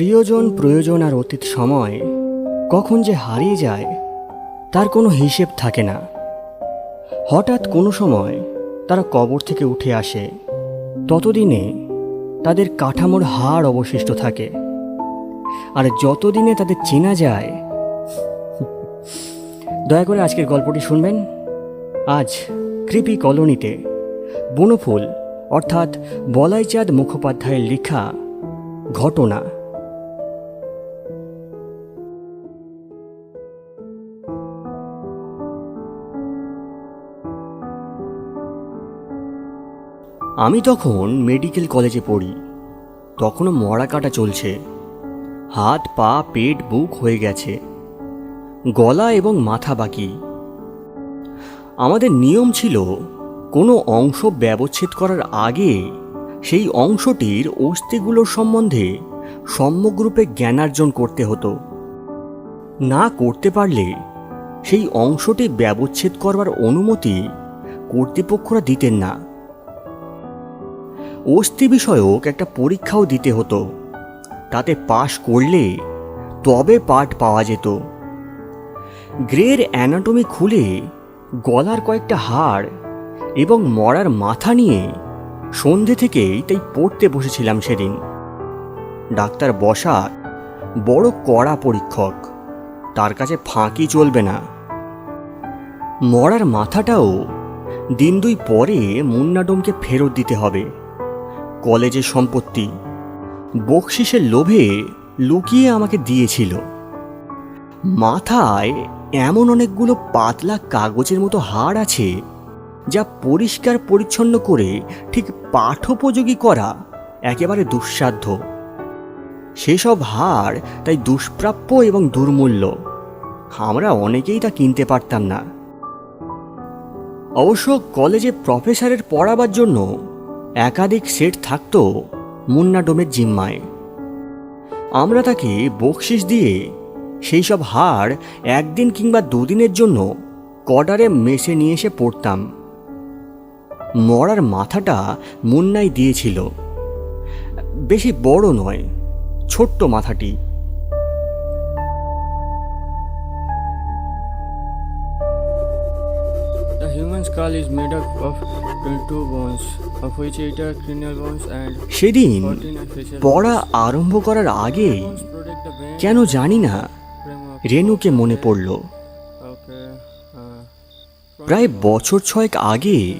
প্রিয়জন, প্রয়োজন আর অতীত সময় কখন যে হারিয়ে যায়, তার কোনো হিসেব থাকে না। হঠাৎ কোনো সময় তারা কবর থেকে উঠে আসে, ততদিনে তাদের কাঠামোর হাড় অবশিষ্ট থাকে। আর যতদিনে তাদের চেনা যায়, দয়া করে আজকের গল্পটি শুনবেন। আজ কৃপি কলোনিতে বনফুল, অর্থাৎ বলাইচাঁদ মুখোপাধ্যায়ের লেখা ঘটনা। আমি তখন মেডিকেল কলেজে পড়ি। তখনও মরা কাটা চলছে। হাত, পা, পেট, বুক হয়ে গেছে। গলা এবং মাথা বাকি। আমাদের নিয়ম ছিল, কোনো অংশ ব্যবচ্ছেদ করার আগে সেই অংশটির অস্থিগুলোর সম্বন্ধে সম্যকরূপে জ্ঞানার্জন করতে হতো। না করতে পারলে সেই অংশটি ব্যবচ্ছেদ করবার অনুমতি কর্তৃপক্ষরা দিতেন না। অস্থি বিষয়ক একটা পরীক্ষাও দিতে হতো। তাতে পাশ করলে তবে পাঠ পাওয়া যেত। গ্রের অ্যানাটমি খুলে গলার কয়েকটা হাড় এবং মরার মাথা নিয়ে সন্ধে থেকেই তাই পড়তে বসেছিলাম সেদিন। ডাক্তার বসাক বড় কড়া পরীক্ষক, তার কাছে ফাঁকি চলবে না। মরার মাথাটাও দিন দুই পরে মুন্নাডোমকে ফেরত দিতে হবে। কলেজের সম্পত্তি। বকশিসের লোভে লুকিয়ে আমাকে দিয়েছিল। মাথায় এমন অনেকগুলো পাতলা কাগজের মতো হাড় আছে, যা পরিষ্কার পরিচ্ছন্ন করে ঠিক পাঠোপযোগী করা একেবারে দুঃসাধ্য। সেসব হাড় তাই দুষ্প্রাপ্য এবং দুর্মূল্য। আমরা অনেকেই তা কিনতে পারতাম না। অবশ্য কলেজে প্রফেসরের পড়াবার জন্য একাধিক সেট থাকত মুন্না ডোমের জিম্মায়। আমরা তাকে বকশিস দিয়ে সেই সব হাড় একদিন কিংবা দুদিনের জন্য কডারে মেশে নিয়ে এসে পড়তাম। মরার মাথাটা মুন্নাই দিয়েছিল। বেশি বড় নয়, ছোট্ট মাথাটি। The human skull is made up of 22 bones, of which 8 are cranial bones and সেদিন 14 are facial পড়া আরম্ভ করার brain. কেন জানি না রেনুকে মনে পড়ল. Uh, প্রায় বছর ছয়েক আগে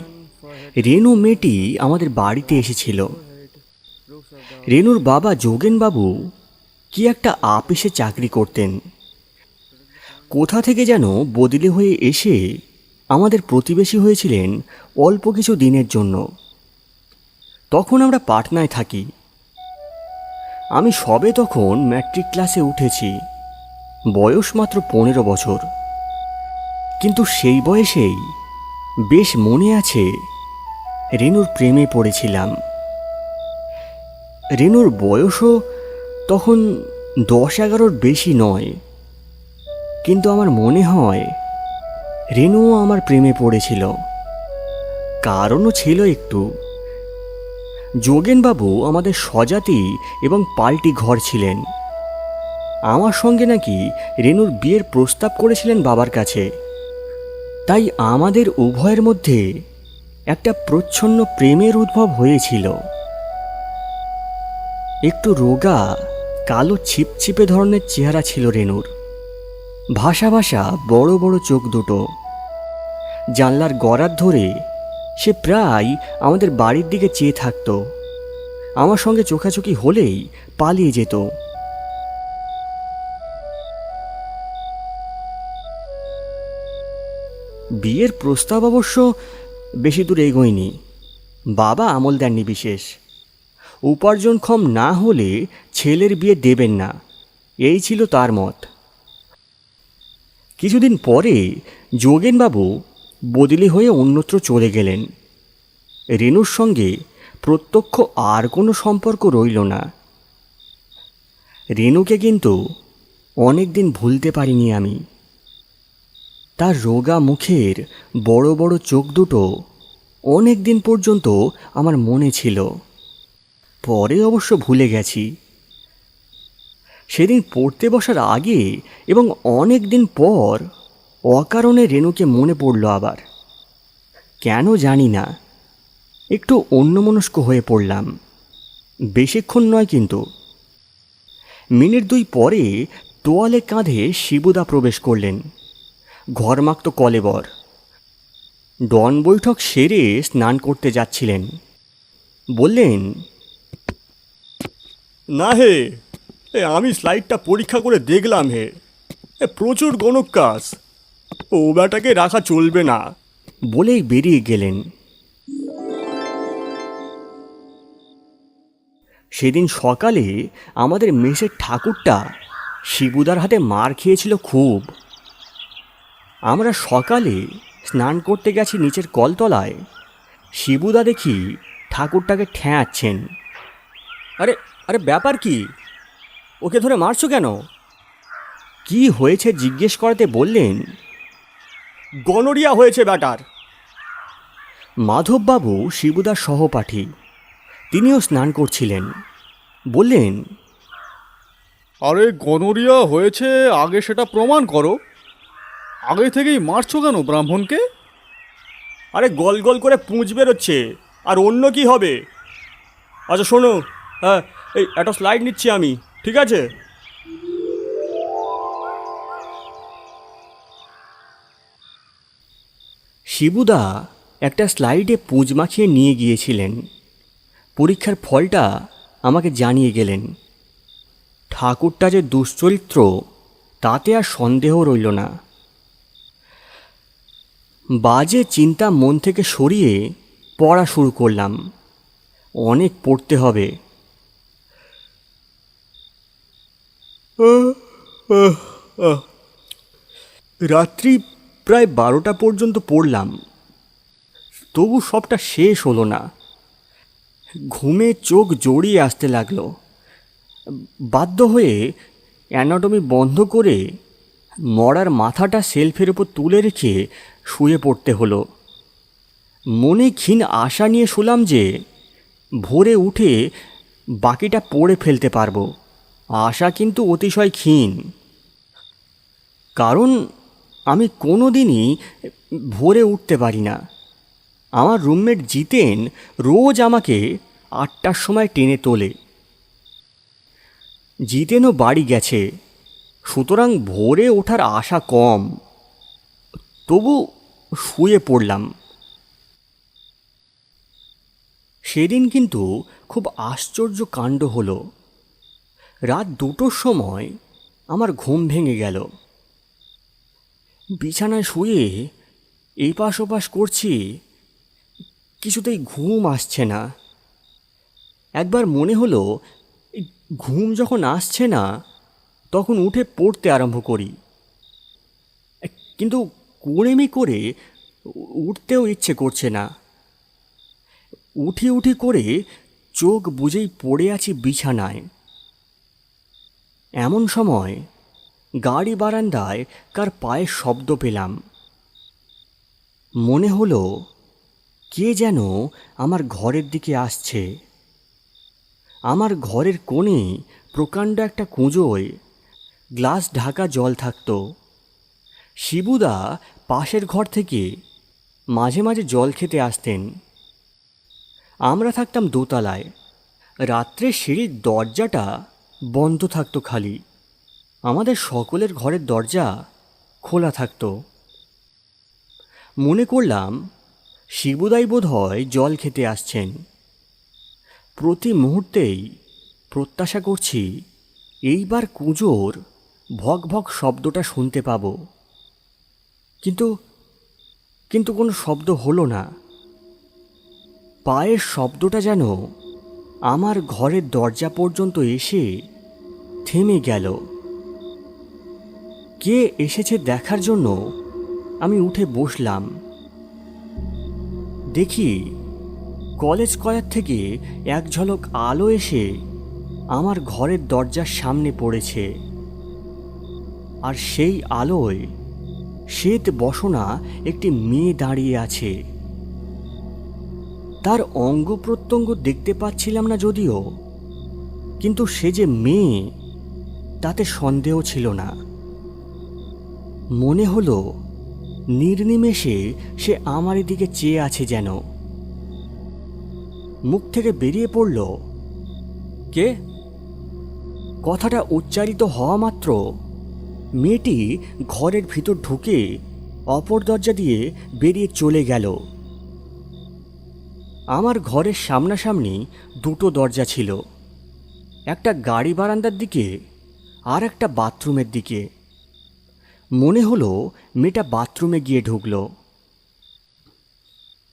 রেনু মেয়েটি আমাদের বাড়িতে এসেছিল। রেনুর বাবা যোগেনবাবু কি একটা আপিসে চাকরি করতেন। কোথা থেকে যেন বদলি হয়ে এসে আমাদের প্রতিবেশী হয়েছিলেন অল্প কিছু দিনের জন্য। তখন আমরা পাটনায় থাকি। আমি সবে তখন ম্যাট্রিক ক্লাসে উঠেছি। বয়স মাত্র পনেরো বছর। কিন্তু সেই বয়সেই বেশ মনে আছে, রেনুর প্রেমে পড়েছিলাম। রেনুর বয়সও তখন দশ এগারোর বেশি নয়। কিন্তু আমার মনে হয় রেনুও আমার প্রেমে পড়েছিল। কারণও ছিল একটু। যোগেনবাবু আমাদের স্বজাতি এবং পাল্টি ঘর ছিলেন। আমার সঙ্গে নাকি রেনুর বিয়ের প্রস্তাব করেছিলেন বাবার কাছে। তাই আমাদের উভয়ের মধ্যে একটা প্রচ্ছন্ন প্রেমের উদ্ভব হয়েছিল। একটু রোগা, কালো ছিপছিপে ধরনের চেহারা ছিল রেনুর ভাসা ভাসা বড় বড় চোখ দুটো। জানলার গড়ার ধরে সে প্রায় আমাদের বাড়ির দিকে চেয়ে থাকতো। আমার সঙ্গে চোখাচোখি হলেই পালিয়ে যেত। বিয়ের প্রস্তাব অবশ্য বেশি দূর এগোয়নি। বাবা আমল দেননি বিশেষ। উপার্জনক্ষম না হলে ছেলের বিয়ে দেবেন না। এই ছিল তার মত। কিছুদিন পরে যোগেনবাবু বদলি হয়ে অন্যত্র চলে গেলেন। রেনুর সঙ্গে প্রত্যক্ষ আর কোনো সম্পর্ক রইল না। রেনুকে কিন্তু অনেক দিন ভুলতে পারিনি আমি। তার রোগা মুখের বড় বড় চোখ দুটো অনেক দিন পর্যন্ত আমার মনে ছিল। পরে অবশ্য ভুলে গেছি। সেদিন পড়তে বসার আগে এবং অনেক দিন পর অকারণে রেণুকে মনে পড়ল আবার। কেন জানি না। একটু অন্যমনস্ক হয়ে পড়লাম। বেশিক্ষণ নয় কিন্তু। মিনিট দুই পরে তোয়ালে কাঁধে শিবুদা প্রবেশ করলেন। ঘরমাক্ত কলেবর। ডন বৈঠক সেরে স্নান করতে যাচ্ছিলেন। বললেন, না হে আমি স্লাইডটা পরীক্ষা করে দেখলাম হে। প্রচুর গণক কাজ ও ব্যাটাকে রাখা চলবে না। বলেই বেরিয়ে গেলেন। সেদিন সকালে আমাদের মেসের ঠাকুরটা শিবুদার হাতে মার খেয়েছিল খুব। আমরা সকালে স্নান করতে গেছি নিচের কলতলায়। শিবুদা দেখি ঠাকুরটাকে ঠ্যাঁচ্ছেন আরে আরে ব্যাপার কি? ওকে ধরে মারছো কেন? কি হয়েছে জিজ্ঞেস করাতে বললেন গনোরিয়া হয়েছে ব্যাটার। মাধববাবু শিবুদার সহপাঠী। তিনিও স্নান করছিলেন। বললেন আরে গনোরিয়া হয়েছে আগে সেটা প্রমাণ করো। আগে থেকেই মারছো কেন ব্রাহ্মণকে? আরে গল গল করে পুঁজ বেরোচ্ছে আর অন্য কি হবে? আচ্ছা শোনো হ্যাঁ এই একটা স্লাইড নিচ্ছি আমি ঠিক আছে? শিবুদা একটা স্লাইডে পুঁজ মাখিয়ে নিয়ে গিয়েছিলেন। পরীক্ষার ফলটা আমাকে জানিয়ে গেলেন। ঠাকুরটা যে দুশ্চরিত্র, তাতে আর সন্দেহ রইল না। বাজে চিন্তা মন থেকে সরিয়ে পড়া শুরু করলাম। অনেক পড়তে হবে। রাত্রি প্রায় বারোটা পর্যন্ত পড়লাম। তবু সবটা শেষ হলো না। ঘুমে চোখ জড়িয়ে আসতে লাগল। বাধ্য হয়ে অ্যানাটমি বন্ধ করে মরার মাথাটা সেলফের ওপর তুলে রেখে শুয়ে পড়তে হলো। মনে ক্ষীণ আশা নিয়ে শুলাম যে ভোরে উঠে বাকিটা পড়ে ফেলতে পারব। আশা কিন্তু অতিশয় ক্ষীণ। কারণ আমি কোনো দিনই ভোরে উঠতে পারি না। আমার রুমমেট জিতেন রোজ আমাকে আটটার সময় টেনে তোলে। জিতেনও বাড়ি গেছে। সুতরাং ভোরে ওঠার আশা কম। তবু শুয়ে পড়লাম। সেদিন কিন্তু খুব আশ্চর্য কাণ্ড হলো। রাত দুটোর সময় আমার ঘুম ভেঙে গেল। বিছানায় শুয়ে এপাশ ওপাশ করছি, কিছুতেই ঘুম আসছে না। একবার মনে হলো, ঘুম যখন আসছে না, তখন উঠে পড়তে আরম্ভ করি। কিন্তু কুড়েমি করে উঠতেও ইচ্ছে করছে না। উঠি উঠি করে চোখ বুঝেই পড়ে আছি বিছানায়। এমন সময় গাড়ি বারান্দায় কার পায়ের শব্দ পেলাম। মনে হলো, কে যেন আমার ঘরের দিকে আসছে। আমার ঘরের কোণে প্রকাণ্ড একটা কুঁজোয় গ্লাস ঢাকা জল থাকতো। শিবুদা পাশের ঘর থেকে মাঝে মাঝে জল খেতে আসতেন। আমরা থাকতাম দোতলায়। রাত্রে সিঁড়ির দরজাটা বন্ধ থাকতো খালি। আমাদের সকলের ঘরের দরজা খোলা থাকতো। মনে করলাম, শিবুদাই বোধ হয় জল খেতে আসছেন। প্রতি মুহূর্তেই প্রত্যাশা করছি, এইবার কুঁজোর ভক ভক শব্দটা শুনতে পাব। কিন্তু কিন্তু কোনো শব্দ হলো না। পায়ের শব্দটা যেন আমার ঘরের দরজা পর্যন্ত এসে থেমে গেল। কে এসেছে দেখার জন্য? আমি উঠে বসলাম। দেখি, কলেজ কয়ার থেকে এক ঝলক আলো এসে আমার ঘরের দরজার সামনে পড়েছে। আর সেই আলোয় শ্বেত বসনা একটি মেয়ে দাঁড়িয়ে আছে। তার অঙ্গ প্রত্যঙ্গ দেখতে পাচ্ছিলাম না যদিও, কিন্তু সে যে মেয়ে, তাতে সন্দেহ ছিল না। মনে হলো, নির্নিমেষে সে আমার দিকে চেয়ে আছে যেন। মুখ থেকে বেরিয়ে পড়ল, কে? কথাটা উচ্চারিত হওয়া মাত্র মেয়েটি ঘরের ভিতর ঢুকে অপর দরজা দিয়ে বেরিয়ে চলে গেল। আমার ঘরের সামনাসামনি দুটো দরজা ছিল, একটা গাড়ি বারান্দার দিকে আর একটা বাথরুমের দিকে। মনে হলো মেয়েটা বাথরুমে গিয়ে ঢুকলো।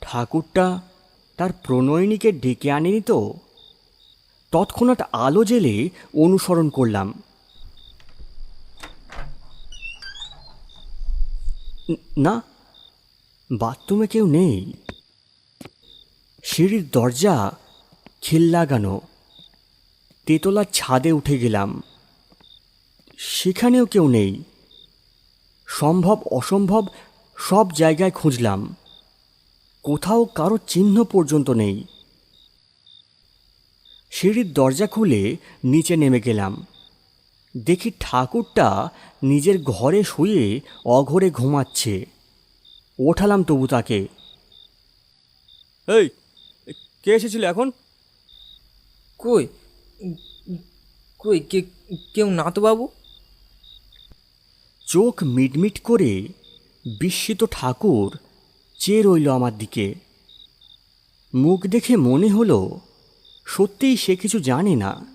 ঠাকুরটা তার প্রণয়িনীকে ডেকে আনেনি তো? তৎক্ষণাৎ আলো জেলে অনুসরণ করলাম। না, বাথরুমে কেউ নেই। সিঁড়ির দরজা খিল লাগানো। তেতলার ছাদে উঠে গেলাম। সেখানেও কেউ নেই। সম্ভব অসম্ভব সব জায়গায় খুঁজলাম। কোথাও কারও চিহ্ন পর্যন্ত নেই। সিঁড়ির দরজা খুলে নিচে নেমে গেলাম। দেখি ঠাকুরটা নিজের ঘরে শুয়ে অঘরে ঘুমাচ্ছে। ওঠালাম তবু তাকে। এই কে এসেছিল এখন? কই? কই কে কেউ না তো বাবু? চোখ মিটমিট করে বিস্মিত ঠাকুর চেয়ে রইল আমার দিকে। মুখ দেখে মনে হলো, সত্যিই সে কিছু জানে না।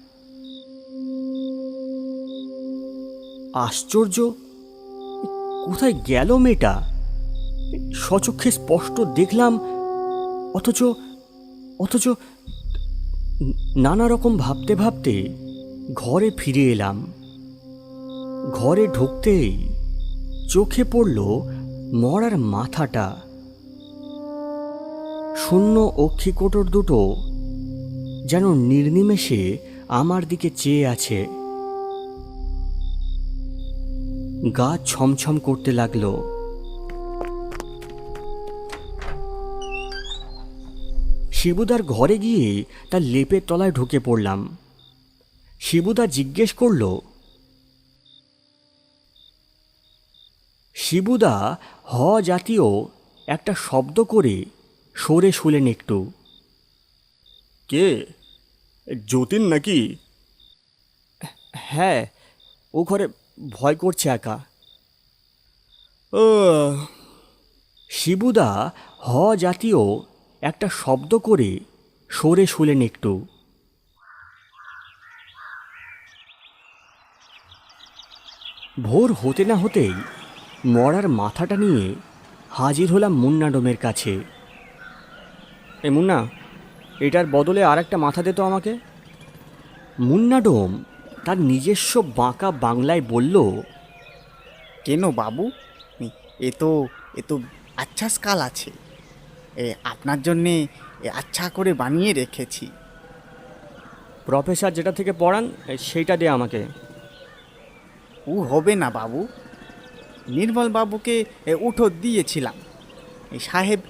আশ্চর্য, কোথায় গেল মেয়েটা? সচক্ষে স্পষ্ট দেখলাম, অথচ অথচ নানা রকম ভাবতে ভাবতে ঘরে ফিরে এলাম। ঘরে ঢুকতেই চোখে পড়ল মরার মাথাটা। শূন্য অক্ষিকোটর দুটো যেন নির্নিমেষে আমার দিকে চেয়ে আছে। গা ছমছম করতে লাগল। শিবুদার ঘরে গিয়ে তার লেপের তলায় ঢুকে পড়লাম। শিবুদা জিজ্ঞেস করল শিবুদা হ জাতীয় একটা শব্দ করে সরে শুলেন একটু। কে? যতীন নাকি? হ্যাঁ ও ঘরে ভয় করছে একা। ও। শিবুদা হ জাতীয় একটা শব্দ করে সরে শুলেন একটু। ভোর হতে না হতেই মরার মাথাটা নিয়ে হাজির হলাম মুন্নাডোমের কাছে। এ মুন্না এটার বদলে আর একটা মাথা দে তো আমাকে। মুন্নাডোম তার নিজস্ব বাঁকা বাংলায় বলল কেন বাবু? এ তো এ তো আচ্ছা স্কাল আছে। এ আপনার জন্যে এ আচ্ছা করে বানিয়ে রেখেছি। প্রফেসর যেটা থেকে পড়ান সেইটা দে আমাকে। ও হবে না বাবু। নির্মল বাবুকে এ, উঠো দিয়েছিলাম। সাহেব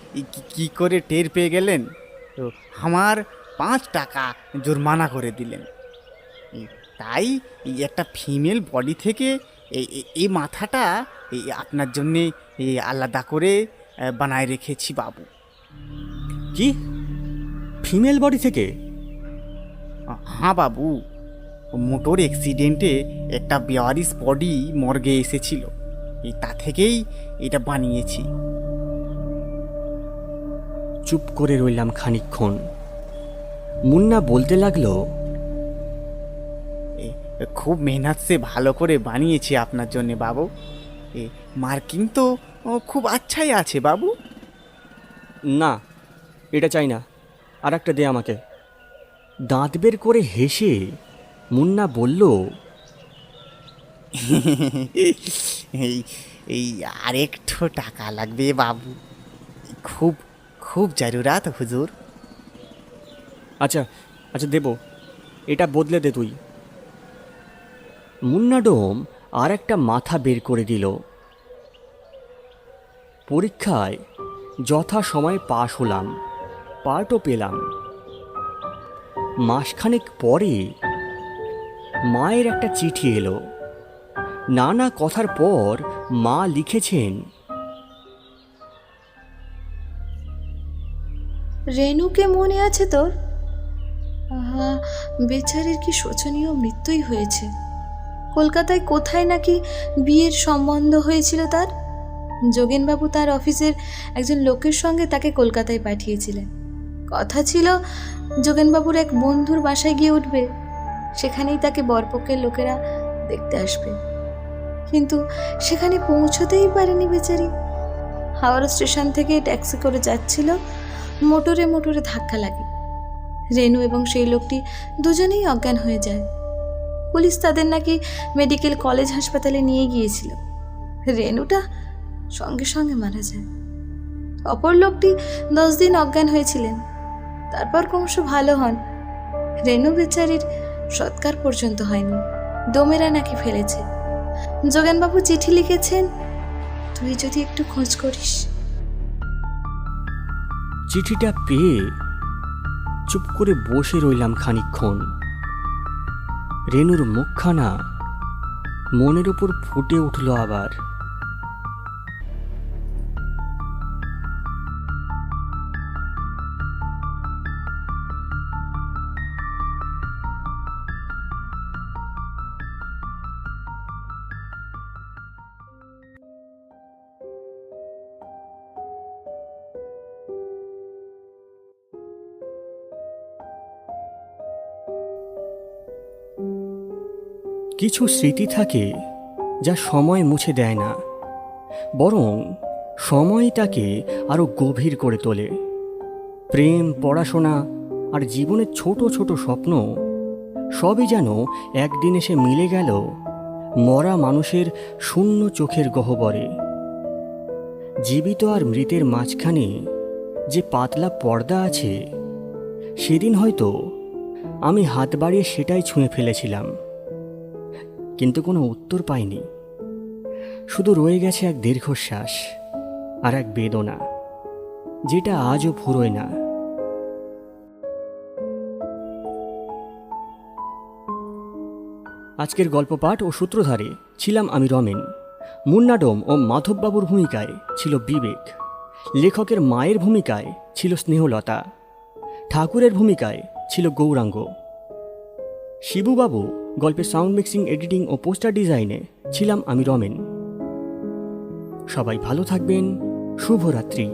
কি- করে টের পেয়ে গেলেন? তো আমার পাঁচ টাকা জরিমানা করে দিলেন। তাই এই একটা ফিমেল বডি থেকে এই মাথাটা এই আপনার জন্যে আলাদা করে বানায় রেখেছি বাবু। কি? ফিমেল বডি থেকে? হ্যাঁ বাবু। মোটর অ্যাক্সিডেন্টে একটা বেয়ারিস বডি মর্গে এসেছিল। এই তা থেকেই এটা বানিয়েছি। চুপ করে রইলাম খানিকক্ষণ। মুন্না বলতে লাগল এ, খুব মেহনত সে ভালো করে বানিয়েছি আপনার জন্য বাবু। এ মার্কিং তো খুব আচ্ছাই আছে বাবু। না এটা চাই না আর একটা দে আমাকে। দাঁত বের করে হেসে মুন্না বলল এই এই আরেকটু টাকা লাগবে বাবু। খুব খুব জরুরাত, হুজুর। আচ্ছা আচ্ছা দেবো। এটা বদলে দে তুই। মুন্নাডোম আর একটা মাথা বের করে দিল। পরীক্ষায় যথা সময়ে পাশ হলাম পার্টও পেলাম। মাসখানেক পরে মায়ের একটা চিঠি এলো। নানা কথার পর মা লিখেছেন রেনুকে মনে আছে তোর? বেচারির কি শোচনীয় মৃত্যুই হয়েছে। কলকাতায় কোথায় নাকি বিয়ের সম্বন্ধ হয়েছিল তার? যোগেনবাবু তার অফিসের একজন লোকের সঙ্গে তাকে কলকাতায় পাঠিয়েছিলেন। কথা ছিল, যোগেনবাবুর এক বন্ধুর বাসায় গিয়ে উঠবে। সেখানেই তাকে বরপক্ষের লোকেরা দেখতে আসবে। কিন্তু সেখানে পৌঁছতেই পারেনি বেচারি। হাওড়া স্টেশন থেকে ট্যাক্সি করে যাচ্ছিল, মোটরে মোটরে ধাক্কা লাগে। রেনু এবং সেই লোকটি দুজনেই অজ্ঞান হয়ে যায়। পুলিশ তাদের নাকি মেডিকেল কলেজ হাসপাতালে নিয়ে গিয়েছিল। রেনুটা সঙ্গে সঙ্গে মারা যায়। অপর লোকটি দশ দিন অজ্ঞান হয়েছিলেন। তারপর ক্রমশ ভালো হন। রেনু বেচারির সৎকার পর্যন্ত হয়নি। দমেরা নাকি ফেলেছে। যোগেনবাবু চিঠি লিখেছেন। তুই যদি একটু খোঁজ করিস। চিঠিটা পেয়ে চুপ করে বসে রইলাম খানিক্ষণ রেনুর মুখখানা মনের উপর ফুটে উঠল আবার। কিছু স্মৃতি থাকে যা সময় মুছে দেয় না, বরং সময় তাকে আরও গভীর করে তোলে। প্রেম, পড়াশোনা আর জীবনের ছোট ছোট স্বপ্ন সবই যেন একদিন এসে মিলে গেল মরা মানুষের শূন্য চোখের গহ্বরে। জীবিত আর মৃতের মাঝখানে যে পাতলা পর্দা আছে, সেদিন হয়তো আমি হাত বাড়িয়ে সেটাই ছুঁয়ে ফেলেছিলাম। কিন্তু কোনো উত্তর পাইনি। শুধু রয়ে গেছে এক দীর্ঘশ্বাস আর এক বেদনা, যেটা আজও ফুরোয় না। আজকের গল্প পাঠ ও সূত্রধারে ছিলাম আমি রমেন। মুন্নাডোম ও মাধববাবুর ভূমিকায় ছিল বিবেক। লেখকের মায়ের ভূমিকায় ছিল স্নেহলতা। ঠাকুরের ভূমিকায় ছিল গৌরাঙ্গ। শিবুবাবু গল্পের সাউন্ড মিক্সিং এডিটিং ও পোস্টার ডিজাইনে ছিলাম আমি রমেন। সবাই ভালো থাকবেন, শুভরাত্রি।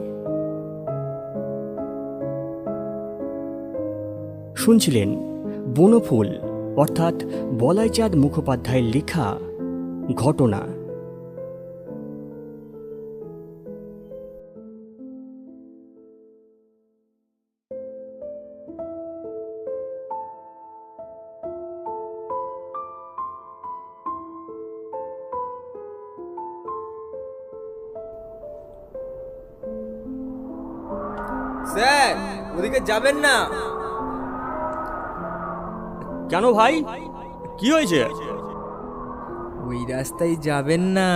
শুনছিলেন বনফুল, অর্থাৎ বলাইচাঁদ মুখোপাধ্যায়ের লেখা, ঘটনা। ওদিকে যাবেন না। কেন ভাই? কি হয়েছে? ওই রাস্তায় যাবেন না।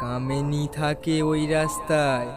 কামেনি থাকে ওই রাস্তায়।